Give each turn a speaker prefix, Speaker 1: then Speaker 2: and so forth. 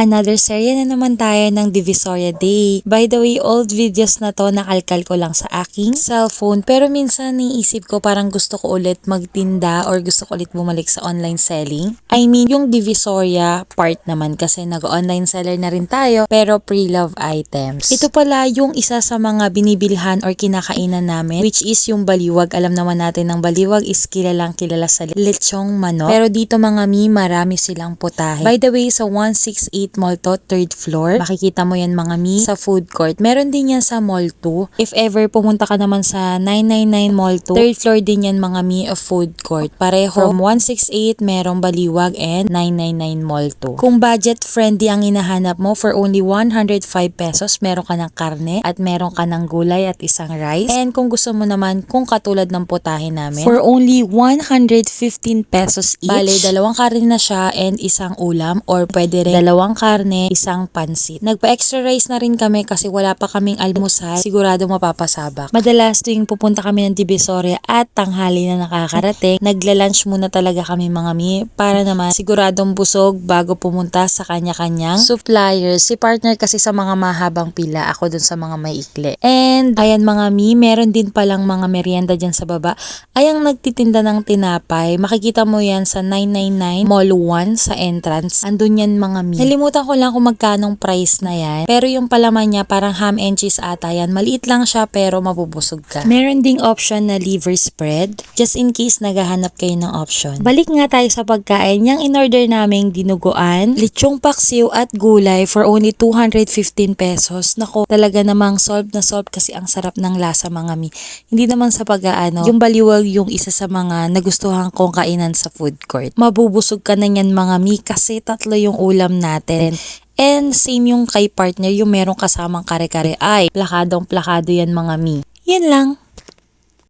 Speaker 1: Another serye na naman tayo ng Divisoria Day. By the way, old videos na to nakalkal ko lang sa aking cellphone. Pero minsan niisip ko parang gusto ko ulit magtinda or gusto ko ulit bumalik sa online selling. I mean, yung Divisoria part naman kasi nag-online seller na rin tayo pero pre-love items. Ito pala yung isa sa mga binibilhan or kinakainan namin which is yung baliwag. Alam naman natin ng baliwag is kilalang kilala sa lechong manok. Pero dito mga mi, marami silang putahe. By the way, sa 168 Mall to, third floor, makikita mo yan mga mi sa food court. Meron din yan sa Mall 2. If ever pumunta ka naman sa 999 Mall 2, third floor din yan mga mi of food court. Pareho, from 168 merong baliwag and 999 Mall 2. Kung budget friendly ang hinahanap mo for only 105 pesos, meron ka ng karne at meron ka ng gulay at isang rice. And kung gusto mo naman, kung katulad ng putahe namin, for only 115 pesos each. Bale, dalawang karne na siya and isang ulam or pwede rin dalawang karne, isang pansit. Nagpa-extra rice na rin kami kasi wala pa kaming almusal. Sigurado mapapasabak. Madalas tuwing pupunta kami ng Divisoria at tanghali na nakakarating, nagla-lunch muna talaga kami mga mi para naman siguradong busog bago pumunta sa kanya-kanyang suppliers. Si partner kasi sa mga mahabang pila, ako dun sa mga maikli. And ayan mga mi, meron din palang mga merienda dyan sa baba. Ayang nagtitinda ng tinapay, makikita mo yan sa 999 Mall 1 sa entrance. Andun yan mga mi. Nalimutan ko lang kung magkanong price na yan. Pero yung palaman niya parang ham and cheese ata yan. Maliit lang siya pero mabubusog ka. Meron ding option na liver spread. Just in case naghahanap kayo ng option. Balik nga tayo sa pagkain. Yung in-order naming dinuguan, lechong paksiw at gulay for only 215 pesos. Nako, talaga namang solve na solve kasi ang sarap ng lasa mga mi. Hindi naman sa pag-aano, yung baliwag yung isa sa mga nagustuhan kong kainan sa food court. Mabubusog ka na yan mga mi kasi tatlo yung ulam natin. And same yung kay partner, yung merong kasamang kare-kare ay plakadong plakado yan mga mi. Yan lang.